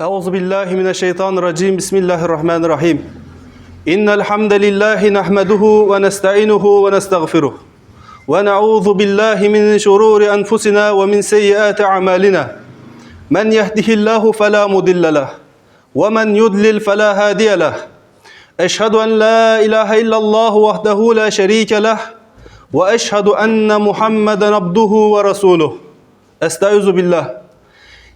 أعوذ بالله من الشيطان الرجيم. بسم الله الرحمن الرحيم. إن الحمد لله نحمده ونستعينه ونستغفره ونعوذ بالله من شرور أنفسنا ومن سيئات أعمالنا. من يهده الله فلا مضل له ومن يضلل فلا هادي له. أشهد أن لا إله إلا الله وحده لا شريك له وأشهد أن محمدا عبده ورسوله. أستعوذ بالله.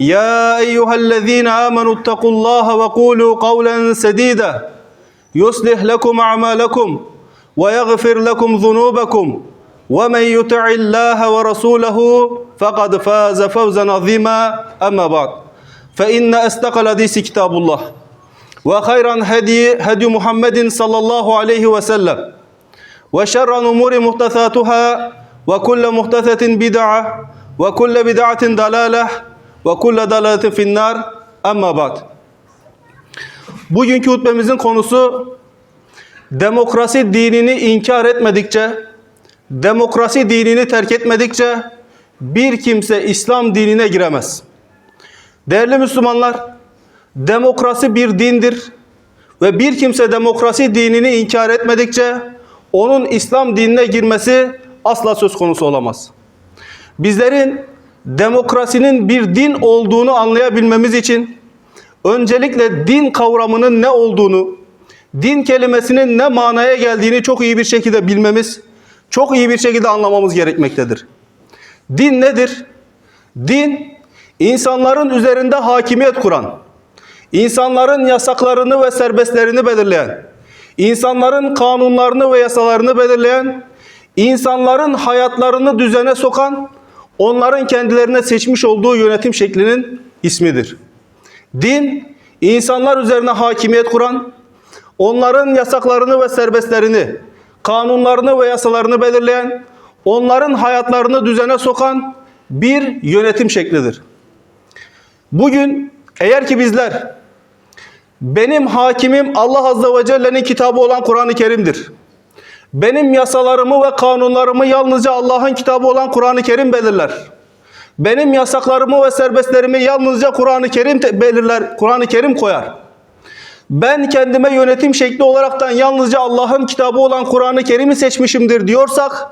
يا أيها الذين آمنوا اتقوا الله وقولوا قولا سديدا. يصلح لكم أعمالكم ويغفر لكم ذنوبكم. ومن يطع الله ورسوله فقد فاز فوزا عظيما. أما بعد فإن أصدق الحديث كتاب الله. وخيرا هدي هدي محمد صلى الله عليه وسلم. وشر الأمور محدثاتها وكل محدثة بدعة وكل بدعة ضلالة. Ve kulle dalaletin finnar amma ba'd. Bugünkü hutbemizin konusu demokrasi dinini inkar etmedikçe, demokrasi dinini terk etmedikçe bir kimse İslam dinine giremez. Değerli Müslümanlar, demokrasi bir dindir ve bir kimse demokrasi dinini inkar etmedikçe onun İslam dinine girmesi asla söz konusu olamaz. Bizlerin demokrasinin bir din olduğunu anlayabilmemiz için öncelikle din kavramının ne olduğunu, din kelimesinin ne manaya geldiğini çok iyi bir şekilde bilmemiz, çok iyi bir şekilde anlamamız gerekmektedir. Din nedir? Din, insanların üzerinde hakimiyet kuran, insanların yasaklarını ve serbestlerini belirleyen, insanların kanunlarını ve yasalarını belirleyen, insanların hayatlarını düzene sokan, onların kendilerine seçmiş olduğu yönetim şeklinin ismidir. Din, insanlar üzerine hakimiyet kuran, onların yasaklarını ve serbestlerini, kanunlarını ve yasalarını belirleyen, onların hayatlarını düzene sokan bir yönetim şeklidir. Bugün eğer ki bizler benim hakimim Allah Azze ve Celle'nin kitabı olan Kur'an-ı Kerim'dir. Benim yasalarımı ve kanunlarımı yalnızca Allah'ın kitabı olan Kur'an-ı Kerim belirler. Benim yasaklarımı ve serbestlerimi yalnızca Kur'an-ı Kerim belirler, Kur'an-ı Kerim koyar. Ben kendime yönetim şekli olaraktan yalnızca Allah'ın kitabı olan Kur'an-ı Kerim'i seçmişimdir diyorsak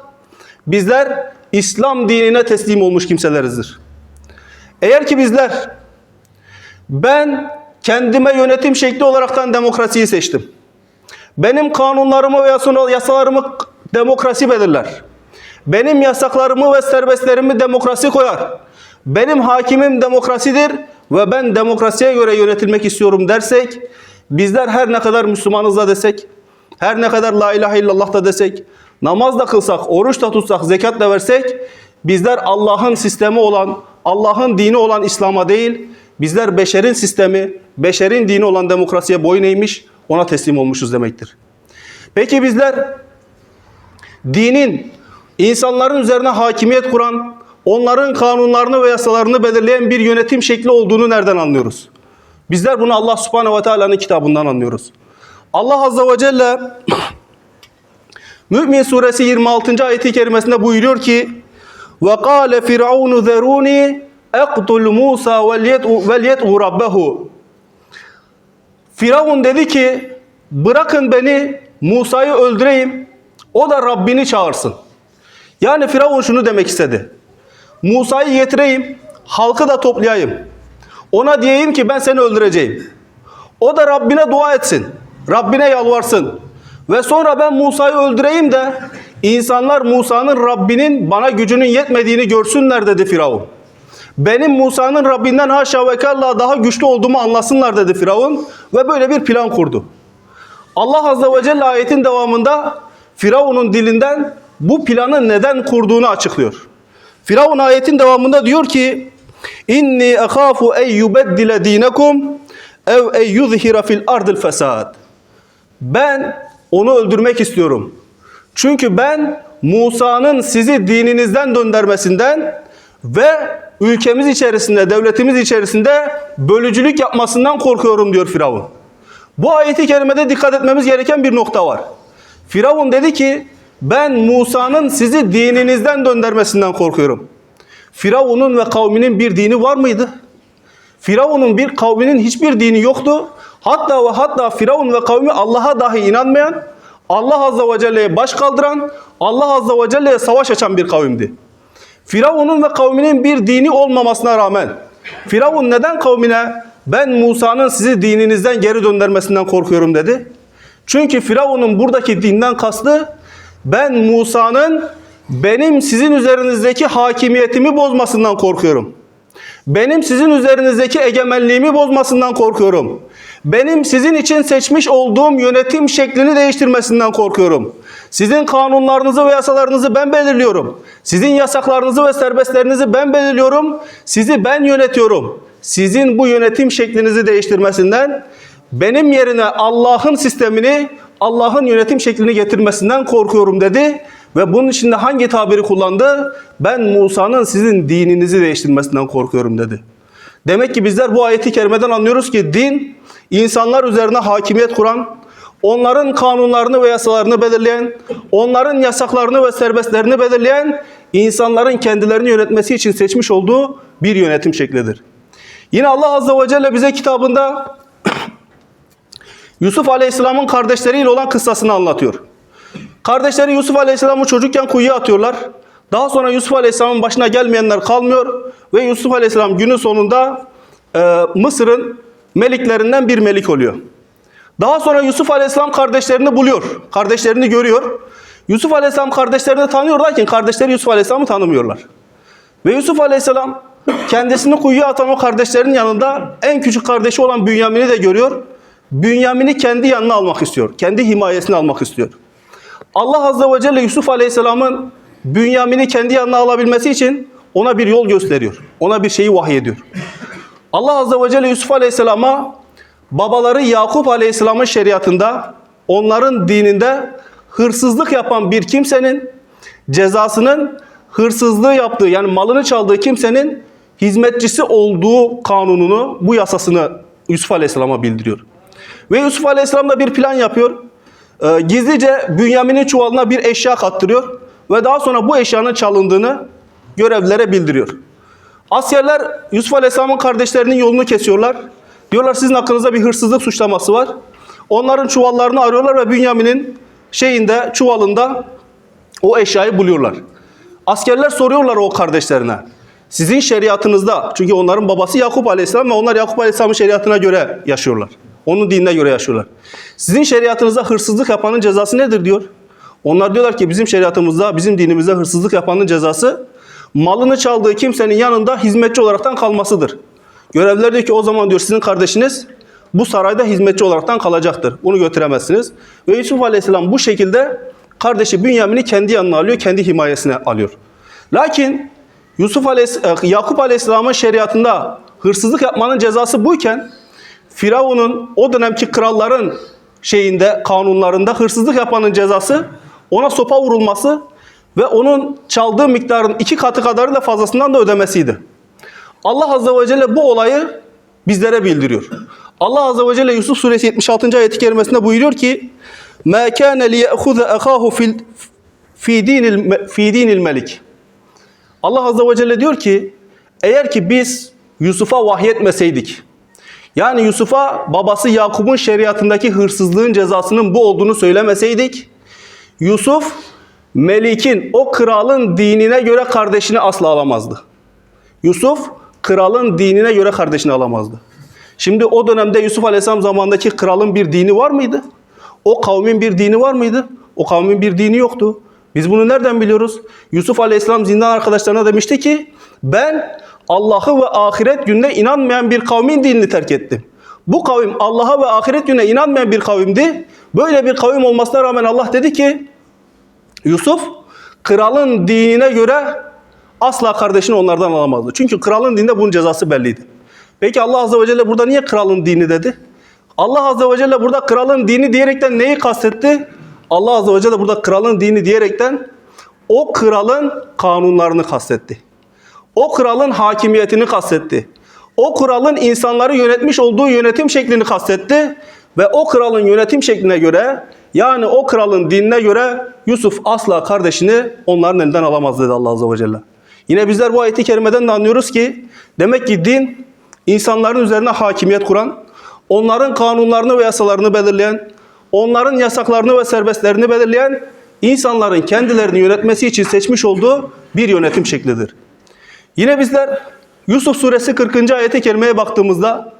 bizler İslam dinine teslim olmuş kimselerizdir. Eğer ki bizler ben kendime yönetim şekli olaraktan demokrasiyi seçtim. Benim kanunlarımı ve yasalarımı demokrasi belirler. Benim yasaklarımı ve serbestlerimi demokrasi koyar. Benim hakimim demokrasidir ve ben demokrasiye göre yönetilmek istiyorum dersek, bizler her ne kadar Müslümanız da desek, her ne kadar la ilahe illallah da desek, namaz da kılsak, oruç da tutsak, zekat da versek, bizler Allah'ın sistemi olan, Allah'ın dini olan İslam'a değil, bizler beşerin sistemi, beşerin dini olan demokrasiye boyun eğmiş, ona teslim olmuşuz demektir. Peki bizler dinin insanların üzerine hakimiyet kuran, onların kanunlarını ve yasalarını belirleyen bir yönetim şekli olduğunu nereden anlıyoruz? Bizler bunu Allah subhanehu ve teala'nın kitabından anlıyoruz. Allah azze ve celle Mü'min suresi 26. ayeti kerimesinde buyuruyor ki firavunu zerûni eqtul Musa vel yet'u rabbehu Firavun dedi ki bırakın beni Musa'yı öldüreyim o da Rabbini çağırsın. Yani Firavun şunu demek istedi. Musa'yı getireyim halkı da toplayayım. Ona diyeyim ki ben seni öldüreceğim. O da Rabbine dua etsin. Rabbine yalvarsın. Ve sonra ben Musa'yı öldüreyim de insanlar Musa'nın Rabbinin bana gücünün yetmediğini görsünler dedi Firavun. Benim Musa'nın Rabbinden haşa ve kella daha güçlü olduğumu anlasınlar dedi Firavun ve böyle bir plan kurdu. Allah Azze ve Celle ayetin devamında Firavun'un dilinden bu planı neden kurduğunu açıklıyor. Firavun ayetin devamında diyor ki İnni akhafu en yubeddile dinekum ev en yuzhira fil ardil fesad. Ben onu öldürmek istiyorum. Çünkü ben Musa'nın sizi dininizden döndürmesinden ve ülkemiz içerisinde, devletimiz içerisinde bölücülük yapmasından korkuyorum diyor Firavun. Bu ayeti kerimede dikkat etmemiz gereken bir nokta var. Firavun dedi ki ben Musa'nın sizi dininizden döndürmesinden korkuyorum. Firavun'un ve kavminin bir dini var mıydı? Firavun'un bir kavminin hiçbir dini yoktu. Hatta ve hatta Firavun ve kavmi Allah'a dahi inanmayan, Allah Azze ve Celle'ye baş kaldıran, Allah Azze ve Celle'ye savaş açan bir kavimdi. Firavun'un ve kavminin bir dini olmamasına rağmen Firavun neden kavmine ben Musa'nın sizi dininizden geri döndürmesinden korkuyorum dedi? Çünkü Firavun'un buradaki dinden kastı ben Musa'nın benim sizin üzerinizdeki hakimiyetimi bozmasından korkuyorum. Benim sizin üzerinizdeki egemenliğimi bozmasından korkuyorum. Benim sizin için seçmiş olduğum yönetim şeklini değiştirmesinden korkuyorum. Sizin kanunlarınızı ve yasalarınızı ben belirliyorum. Sizin yasaklarınızı ve serbestlerinizi ben belirliyorum. Sizi ben yönetiyorum. Sizin bu yönetim şeklinizi değiştirmesinden, benim yerine Allah'ın sistemini, Allah'ın yönetim şeklini getirmesinden korkuyorum dedi. Ve bunun içinde hangi tabiri kullandı? Ben Musa'nın sizin dininizi değiştirmesinden korkuyorum dedi. Demek ki bizler bu ayeti kerimeden anlıyoruz ki din insanlar üzerine hakimiyet kuran, onların kanunlarını ve yasalarını belirleyen, onların yasaklarını ve serbestlerini belirleyen, insanların kendilerini yönetmesi için seçmiş olduğu bir yönetim şeklidir. Yine Allah Azze ve Celle bize kitabında Yusuf Aleyhisselam'ın kardeşleriyle olan kıssasını anlatıyor. Kardeşleri Yusuf Aleyhisselam'ı çocukken kuyuya atıyorlar. Daha sonra Yusuf Aleyhisselam'ın başına gelmeyenler kalmıyor ve Yusuf Aleyhisselam günün sonunda e, Mısır'ın meliklerinden bir melik oluyor. Daha sonra Yusuf Aleyhisselam kardeşlerini buluyor. Kardeşlerini görüyor. Yusuf Aleyhisselam kardeşlerini tanıyor lakin kardeşleri Yusuf Aleyhisselam'ı tanımıyorlar. Ve Yusuf Aleyhisselam kendisini kuyuya atan o kardeşlerin yanında en küçük kardeşi olan Bünyamin'i de görüyor. Bünyamin'i kendi yanına almak istiyor. Kendi himayesine almak istiyor. Allah Azze ve Celle Yusuf Aleyhisselam'ın Bünyamin'i kendi yanına alabilmesi için ona bir yol gösteriyor. Ona bir şeyi vahyediyor. Allah Azze ve Celle Yusuf Aleyhisselam'a babaları Yakup Aleyhisselam'ın şeriatında, onların dininde hırsızlık yapan bir kimsenin cezasının hırsızlığı yaptığı yani malını çaldığı kimsenin hizmetçisi olduğu kanununu, bu yasasını Yusuf Aleyhisselam'a bildiriyor. Ve Yusuf Aleyhisselam da bir plan yapıyor. Ee, gizlice Bünyamin'in çuvalına bir eşya kattırıyor ve daha sonra bu eşyanın çalındığını görevlilere bildiriyor. Askerler Yusuf Aleyhisselam'ın kardeşlerinin yolunu kesiyorlar. Diyorlar sizin hakkınızda bir hırsızlık suçlaması var. Onların çuvallarını arıyorlar ve Bünyamin'in şeyinde, çuvalında o eşyayı buluyorlar. Askerler soruyorlar o kardeşlerine. Sizin şeriatınızda, çünkü onların babası Yakup Aleyhisselam ve onlar Yakup Aleyhisselam'ın şeriatına göre yaşıyorlar. Onun dinine göre yaşıyorlar. Sizin şeriatınızda hırsızlık yapanın cezası nedir diyor. Onlar diyorlar ki bizim şeriatımızda, bizim dinimizde hırsızlık yapanın cezası malını çaldığı kimsenin yanında hizmetçi olaraktan kalmasıdır. Görevliler diyor ki o zaman diyor sizin kardeşiniz bu sarayda hizmetçi olaraktan kalacaktır. Bunu götüremezsiniz. Ve Yusuf Aleyhisselam bu şekilde kardeşi Bünyamin'i kendi yanına alıyor, kendi himayesine alıyor. Lakin Yusuf Aleyhisselam, Yakup Aleyhisselam'ın şeriatında hırsızlık yapmanın cezası buyken Firavun'un o dönemki kralların şeyinde kanunlarında hırsızlık yapanın cezası ona sopa vurulması ve onun çaldığı miktarın iki katı kadarı da fazlasından da ödemesiydi. Allah Azze ve Celle bu olayı bizlere bildiriyor. Allah Azze ve Celle Yusuf Suresi 76. ayet-i kerimesinde buyuruyor ki مَا كَانَ لِيَأْخُذَ أَخَاهُ فِي fi dinil, fi dinil melik. Allah Azze ve Celle diyor ki eğer ki biz Yusuf'a vahyetmeseydik yani Yusuf'a babası Yakup'un şeriatındaki hırsızlığın cezasının bu olduğunu söylemeseydik Yusuf Melik'in o kralın dinine göre kardeşini asla alamazdı. Yusuf kralın dinine göre kardeşini alamazdı. Şimdi o dönemde Yusuf Aleyhisselam zamanındaki kralın bir dini var mıydı? O kavmin bir dini var mıydı? O kavmin bir dini yoktu. Biz bunu nereden biliyoruz? Yusuf Aleyhisselam zindan arkadaşlarına demişti ki ben Allah'ı ve ahiret gününe inanmayan bir kavmin dinini terk ettim. Bu kavim Allah'a ve ahiret gününe inanmayan bir kavimdi. Böyle bir kavim olmasına rağmen Allah dedi ki Yusuf kralın dinine göre asla kardeşini onlardan alamazdı. Çünkü kralın dininde bunun cezası belliydi. Peki Allah Azze ve Celle burada niye kralın dini dedi? Allah Azze ve Celle burada kralın dini diyerekten neyi kastetti? Allah Azze ve Celle burada kralın dini diyerekten o kralın kanunlarını kastetti. O kralın hakimiyetini kastetti. O kralın insanları yönetmiş olduğu yönetim şeklini kastetti. Ve o kralın yönetim şekline göre yani o kralın dinine göre Yusuf asla kardeşini onların elinden alamaz dedi Allah Azze ve Celle. Yine bizler bu ayeti kerimeden de anlıyoruz ki demek ki din insanların üzerine hakimiyet kuran, onların kanunlarını ve yasalarını belirleyen, onların yasaklarını ve serbestlerini belirleyen insanların kendilerini yönetmesi için seçmiş olduğu bir yönetim şeklidir. Yine bizler Yusuf suresi 40. ayete kerimeye baktığımızda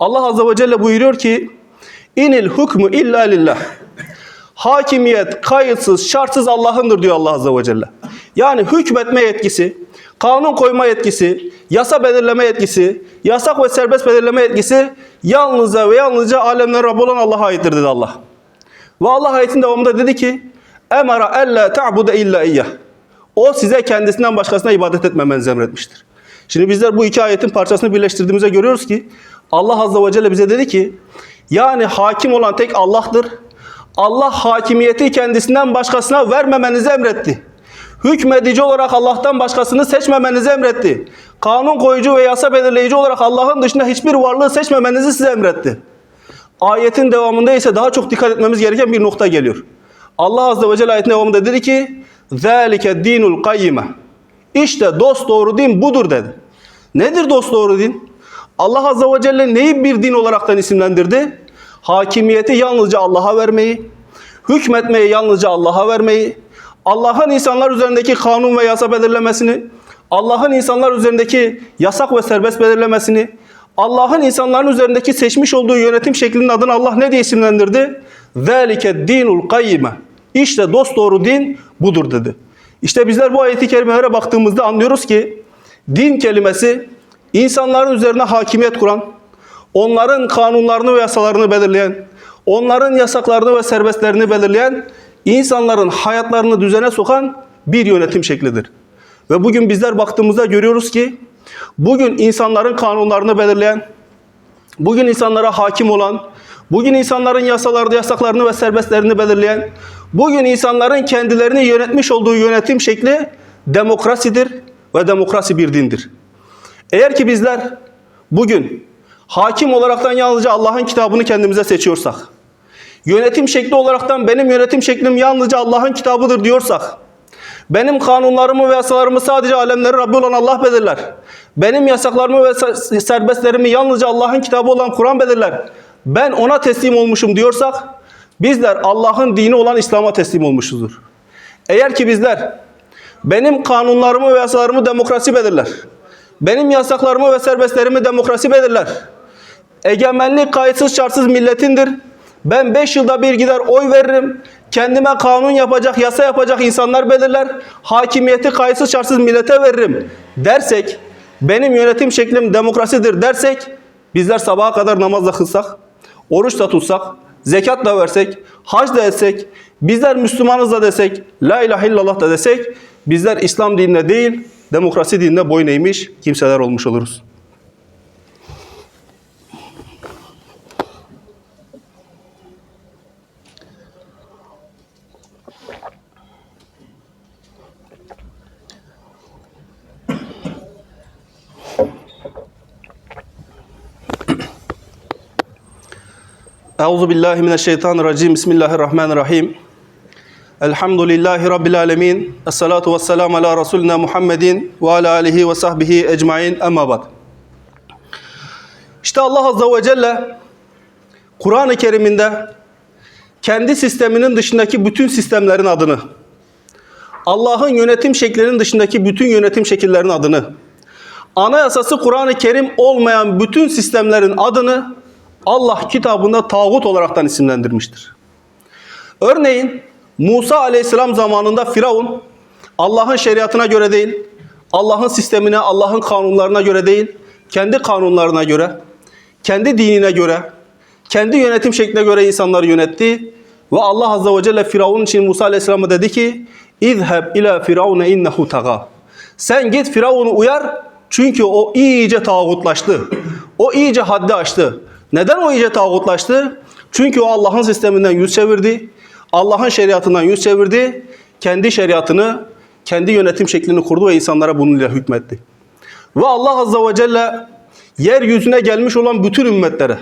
Allah azze ve celle buyuruyor ki İnil hukmu illa lillah. Hakimiyet kayıtsız, şartsız Allah'ındır diyor Allah azze ve celle. Yani hükmetme yetkisi, kanun koyma yetkisi, yasa belirleme yetkisi, yasak ve serbest belirleme yetkisi yalnızca ve yalnızca alemlerin Rabbi olan Allah'a aittir dedi Allah. Ve Allah ayetin devamında dedi ki Emara elle ta'bude illa iyyah. O size kendisinden başkasına ibadet etmemenizi emretmiştir. Şimdi bizler bu iki ayetin parçasını birleştirdiğimizde görüyoruz ki Allah Azze ve Celle bize dedi ki yani hakim olan tek Allah'tır. Allah hakimiyeti kendisinden başkasına vermemenizi emretti. Hükmedici olarak Allah'tan başkasını seçmemenizi emretti. Kanun koyucu ve yasa belirleyici olarak Allah'ın dışında hiçbir varlığı seçmemenizi size emretti. Ayetin devamında ise daha çok dikkat etmemiz gereken bir nokta geliyor. Allah Azze ve Celle ayetin devamında dedi ki ذَٰلِكَ dinul kayyime. İşte dost doğru din budur dedi. Nedir dost doğru din? Allah Azze ve Celle neyi bir din olaraktan isimlendirdi? Hakimiyeti yalnızca Allah'a vermeyi, hükmetmeyi yalnızca Allah'a vermeyi, Allah'ın insanlar üzerindeki kanun ve yasa belirlemesini, Allah'ın insanlar üzerindeki yasak ve serbest belirlemesini, Allah'ın insanların üzerindeki seçmiş olduğu yönetim şeklinin adını Allah ne diye isimlendirdi? ذَٰلِكَ dinul kayyime. İşte dost doğru din budur dedi. İşte bizler bu ayeti kerimelere baktığımızda anlıyoruz ki din kelimesi insanların üzerine hakimiyet kuran, onların kanunlarını ve yasalarını belirleyen, onların yasaklarını ve serbestlerini belirleyen, insanların hayatlarını düzene sokan bir yönetim şeklidir. Ve bugün bizler baktığımızda görüyoruz ki bugün insanların kanunlarını belirleyen, bugün insanlara hakim olan, bugün insanların yasalarını, yasaklarını ve serbestlerini belirleyen, bugün insanların kendilerini yönetmiş olduğu yönetim şekli demokrasidir ve demokrasi bir dindir. Eğer ki bizler bugün hakim olaraktan yalnızca Allah'ın kitabını kendimize seçiyorsak, yönetim şekli olaraktan benim yönetim şeklim yalnızca Allah'ın kitabıdır diyorsak, benim kanunlarımı ve yasalarımı sadece alemlerin Rabbi olan Allah belirler. Benim yasaklarımı ve serbestlerimi yalnızca Allah'ın kitabı olan Kur'an belirler. Ben ona teslim olmuşum diyorsak, bizler Allah'ın dini olan İslam'a teslim olmuşuzdur. Eğer ki bizler benim kanunlarımı ve yasalarımı demokrasi belirler. Benim yasaklarımı ve serbestlerimi demokrasi belirler. Egemenlik kayıtsız şartsız milletindir. Ben 5 yılda bir gider oy veririm. Kendime kanun yapacak, yasa yapacak insanlar belirler. Hakimiyeti kayıtsız şartsız millete veririm dersek, benim yönetim şeklim demokrasidir dersek, bizler sabaha kadar namazla kılsak, oruç da tutsak, zekat da versek, hac da etsek, bizler Müslümanız da desek, la ilahe illallah da desek, bizler İslam dinine değil, demokrasi dinine boyun eğmiş kimseler olmuş oluruz. Euzu billahi mineşşeytanirracim. Bismillahirrahmanirrahim. Elhamdülillahi Rabbil alemin. Esselatu vesselamu ala Resulina Muhammedin ve ala alihi ve sahbihi ecmain. Emma ba'd. İşte Allah Azze ve Celle Kur'an-ı Kerim'inde kendi sisteminin dışındaki bütün sistemlerin adını, Allah'ın yönetim şeklinin dışındaki bütün yönetim şekillerinin adını, anayasası Kur'an-ı Kerim olmayan bütün sistemlerin adını Allah kitabında tağut olaraktan isimlendirmiştir. Örneğin Musa aleyhisselam zamanında Firavun Allah'ın şeriatına göre değil, Allah'ın sistemine, Allah'ın kanunlarına göre değil, kendi kanunlarına göre, kendi dinine göre, kendi yönetim şekline göre insanları yönetti. Ve Allah Azze ve Celle Firavun için Musa aleyhisselam'a dedi ki, İzheb ila firavune innehu taga. Sen git Firavun'u uyar çünkü o iyice tağutlaştı. O iyice haddi aştı. Neden o iyice tağutlaştı? Çünkü o Allah'ın sisteminden yüz çevirdi. Allah'ın şeriatından yüz çevirdi. Kendi şeriatını, kendi yönetim şeklini kurdu ve insanlara bununla hükmetti. Ve Allah Azze ve Celle yeryüzüne gelmiş olan bütün ümmetlere,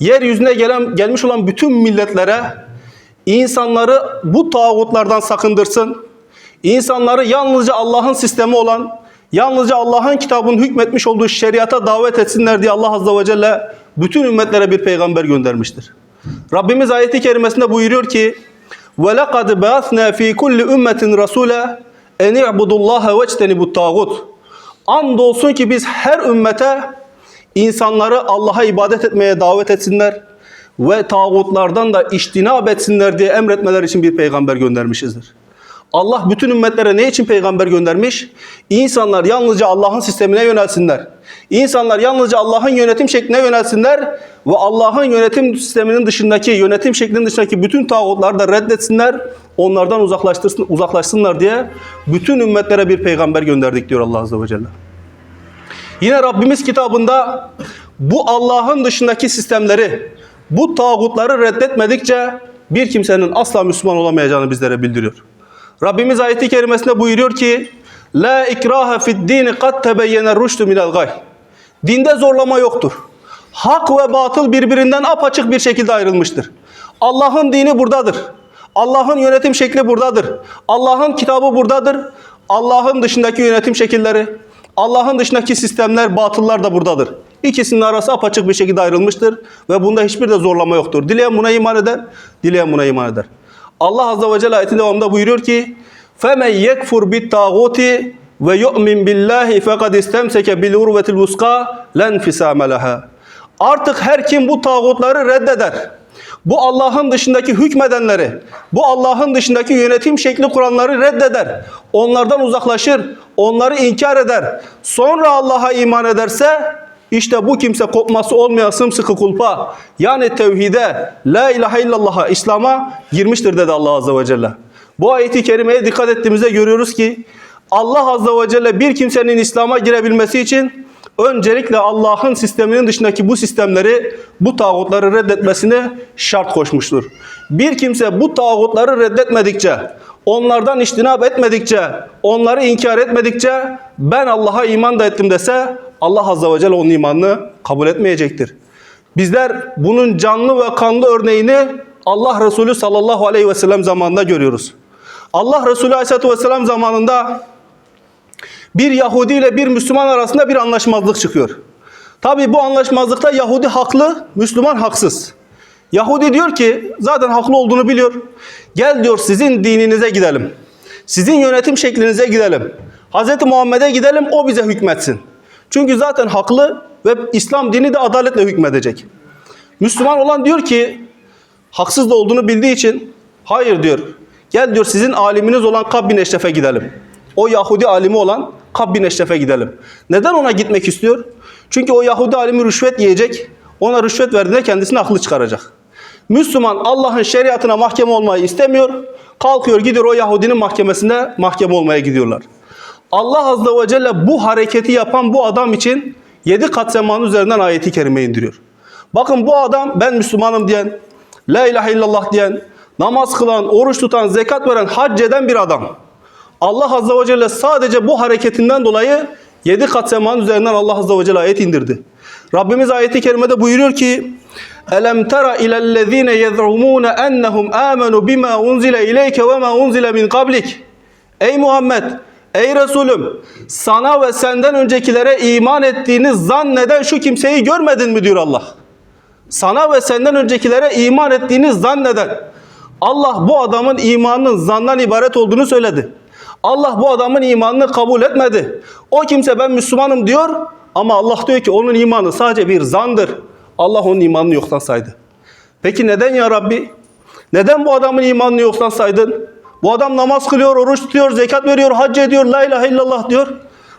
yeryüzüne gelen, gelmiş olan bütün milletlere insanları bu tağutlardan sakındırsın. İnsanları yalnızca Allah'ın sistemi olan, yalnızca Allah'ın kitabının hükmetmiş olduğu şeriata davet etsinler diye Allah Azze ve Celle bütün ümmetlere bir peygamber göndermiştir. Rabbimiz ayeti kerimesinde buyuruyor ki وَلَقَدْ بَعَثْنَا ف۪ي كُلِّ اُمَّةٍ رَسُولًا اَنْ اِعْبُدُوا اللّٰهَ وَاجْتَنِبُوا الطَّاغُوتِ Andolsun ki biz her ümmete insanları Allah'a ibadet etmeye davet etsinler ve tağutlardan da iştinab etsinler diye emretmeler için bir peygamber göndermişizdir. Allah bütün ümmetlere ne için peygamber göndermiş? İnsanlar yalnızca Allah'ın sistemine yönelsinler. İnsanlar yalnızca Allah'ın yönetim şekline yönelsinler ve Allah'ın yönetim sisteminin dışındaki, yönetim şeklinin dışındaki bütün tağutları da reddetsinler. Onlardan uzaklaştırsın, uzaklaşsınlar diye bütün ümmetlere bir peygamber gönderdik diyor Allah Azze ve Celle. Yine Rabbimiz kitabında bu Allah'ın dışındaki sistemleri, bu tağutları reddetmedikçe bir kimsenin asla Müslüman olamayacağını bizlere bildiriyor. Rabbimiz ayeti kerimesinde buyuruyor ki La ikraha fid dini kad tebeyyene rüştü minel gay. Dinde zorlama yoktur. Hak ve batıl birbirinden apaçık bir şekilde ayrılmıştır. Allah'ın dini buradadır. Allah'ın yönetim şekli buradadır. Allah'ın kitabı buradadır. Allah'ın dışındaki yönetim şekilleri, Allah'ın dışındaki sistemler, batıllar da buradadır. İkisinin arası apaçık bir şekilde ayrılmıştır ve bunda hiçbir de zorlama yoktur. Dileyen buna iman eder, dileyen buna iman eder. Allah Azze ve Celle ayetin devamında buyuruyor ki فَمَنْ يَكْفُرْ بِالْتَاغُوتِ وَيُؤْمِنْ بِاللّٰهِ فَقَدْ اِسْتَمْسَكَ بِالْعُرْوَةِ الْوُسْقَى لَنْ فِسَامَ لَهَا Artık her kim bu tağutları reddeder, bu Allah'ın dışındaki hükmedenleri, bu Allah'ın dışındaki yönetim şekli kuranları reddeder, onlardan uzaklaşır, onları inkar eder, sonra Allah'a iman ederse işte bu kimse kopması olmayan sımsıkı kulpa yani tevhide, la ilahe illallah'a, İslam'a girmiştir dedi Allah Azze ve Celle. Bu ayeti kerimeye dikkat ettiğimizde görüyoruz ki Allah Azze ve Celle bir kimsenin İslam'a girebilmesi için öncelikle Allah'ın sisteminin dışındaki bu sistemleri, bu tağutları reddetmesine şart koşmuştur. Bir kimse bu tağutları reddetmedikçe, onlardan iştinab etmedikçe, onları inkar etmedikçe ben Allah'a iman da ettim dese Allah Azze ve Celle onun imanını kabul etmeyecektir. Bizler bunun canlı ve kanlı örneğini Allah Resulü sallallahu aleyhi ve sellem zamanında görüyoruz. Allah Resulü aleyhissalatü vesselam zamanında bir Yahudi ile bir Müslüman arasında bir anlaşmazlık çıkıyor. Tabi bu anlaşmazlıkta Yahudi haklı, Müslüman haksız. Yahudi diyor ki zaten haklı olduğunu biliyor. Gel diyor sizin dininize gidelim. Sizin yönetim şeklinize gidelim. Hz. Muhammed'e gidelim o bize hükmetsin. Çünkü zaten haklı ve İslam dini de adaletle hükmedecek. Müslüman olan diyor ki haksız da olduğunu bildiği için hayır diyor. Gel diyor sizin aliminiz olan Kab bin Eşref'e gidelim. O Yahudi alimi olan Kab bin Eşref'e gidelim. Neden ona gitmek istiyor? Çünkü o Yahudi alimi rüşvet yiyecek. Ona rüşvet verdiğinde kendisine aklı çıkaracak. Müslüman Allah'ın şeriatına mahkeme olmayı istemiyor. Kalkıyor gidiyor o Yahudinin mahkemesine mahkeme olmaya gidiyorlar. Allah Azze ve Celle bu hareketi yapan bu adam için yedi kat semanın üzerinden ayeti kerime indiriyor. Bakın bu adam ben Müslümanım diyen, La ilahe illallah diyen, namaz kılan, oruç tutan, zekat veren, hac eden bir adam. Allah Azze ve Celle sadece bu hareketinden dolayı yedi kat semanın üzerinden Allah Azze ve Celle ayet indirdi. Rabbimiz ayeti kerimede buyuruyor ki Elem tera ilellezine yez'umune ennehum amenu bima unzile ileyke ve ma unzile min kablik. Ey Muhammed, ey Resulüm, sana ve senden öncekilere iman ettiğini zanneden şu kimseyi görmedin mi diyor Allah. Sana ve senden öncekilere iman ettiğini zanneden. Allah bu adamın imanının zandan ibaret olduğunu söyledi. Allah bu adamın imanını kabul etmedi. O kimse ben Müslümanım diyor ama Allah diyor ki onun imanı sadece bir zandır. Allah onun imanını yoktan saydı. Peki neden ya Rabbi? Neden bu adamın imanını yoktan saydın? Bu adam namaz kılıyor, oruç tutuyor, zekat veriyor, hac ediyor, la ilahe illallah diyor.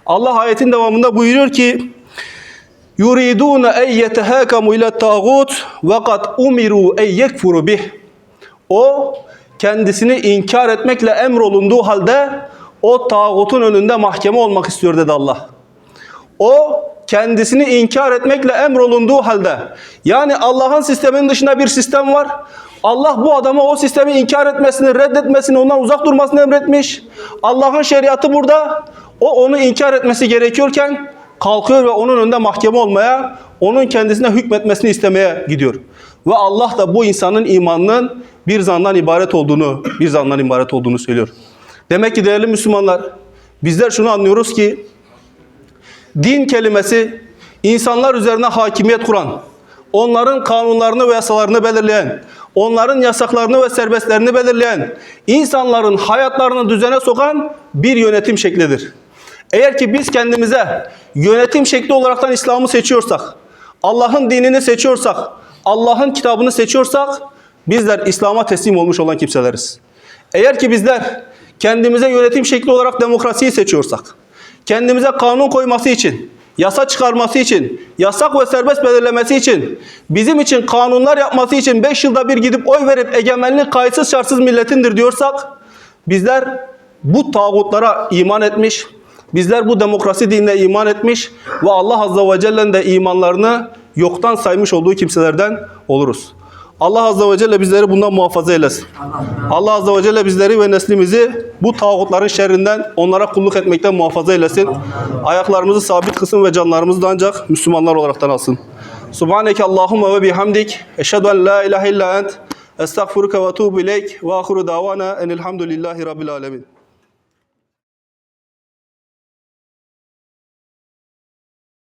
Allah ayetin devamında buyuruyor ki yuridun en yetehakamu ila tağut ve kad umiru en yekfuru bih. O kendisini inkar etmekle emrolunduğu halde o tağutun önünde mahkeme olmak istiyor dedi Allah. O kendisini inkar etmekle emrolunduğu halde yani Allah'ın sisteminin dışında bir sistem var. Allah bu adama o sistemi inkar etmesini, reddetmesini, ondan uzak durmasını emretmiş. Allah'ın şeriatı burada. O onu inkar etmesi gerekiyorken kalkıyor ve onun önünde mahkeme olmaya, onun kendisine hükmetmesini istemeye gidiyor. Ve Allah da bu insanın imanının bir zandan ibaret olduğunu, bir zandan ibaret olduğunu söylüyor. Demek ki değerli Müslümanlar, bizler şunu anlıyoruz ki Din kelimesi insanlar üzerine hakimiyet kuran, onların kanunlarını ve yasalarını belirleyen, onların yasaklarını ve serbestlerini belirleyen, insanların hayatlarını düzene sokan bir yönetim şeklidir. Eğer ki biz kendimize yönetim şekli olaraktan İslam'ı seçiyorsak, Allah'ın dinini seçiyorsak, Allah'ın kitabını seçiyorsak, bizler İslam'a teslim olmuş olan kimseleriz. Eğer ki bizler kendimize yönetim şekli olarak demokrasiyi seçiyorsak, kendimize kanun koyması için, yasa çıkarması için, yasak ve serbest belirlemesi için, bizim için kanunlar yapması için 5 yılda bir gidip oy verip egemenlik kayıtsız şartsız milletindir diyorsak, bizler bu tağutlara iman etmiş, bizler bu demokrasi dinine iman etmiş ve Allah Azze ve Celle'nin de imanlarını yoktan saymış olduğu kimselerden oluruz. Allah Azze ve Celle bizleri bundan muhafaza eylesin. Allah Azze ve Celle bizleri ve neslimizi bu tağutların şerrinden onlara kulluk etmekten muhafaza eylesin. Ayaklarımızı sabit kılsın ve canlarımızı da ancak Müslümanlar olaraktan alsın. Subhaneke Allahumma ve bihamdik. Eşhedü en la ilahe illa ent. Estağfuruka ve tuğbu ileyk. Ve ahiru davana enilhamdülillahi rabbil alemin.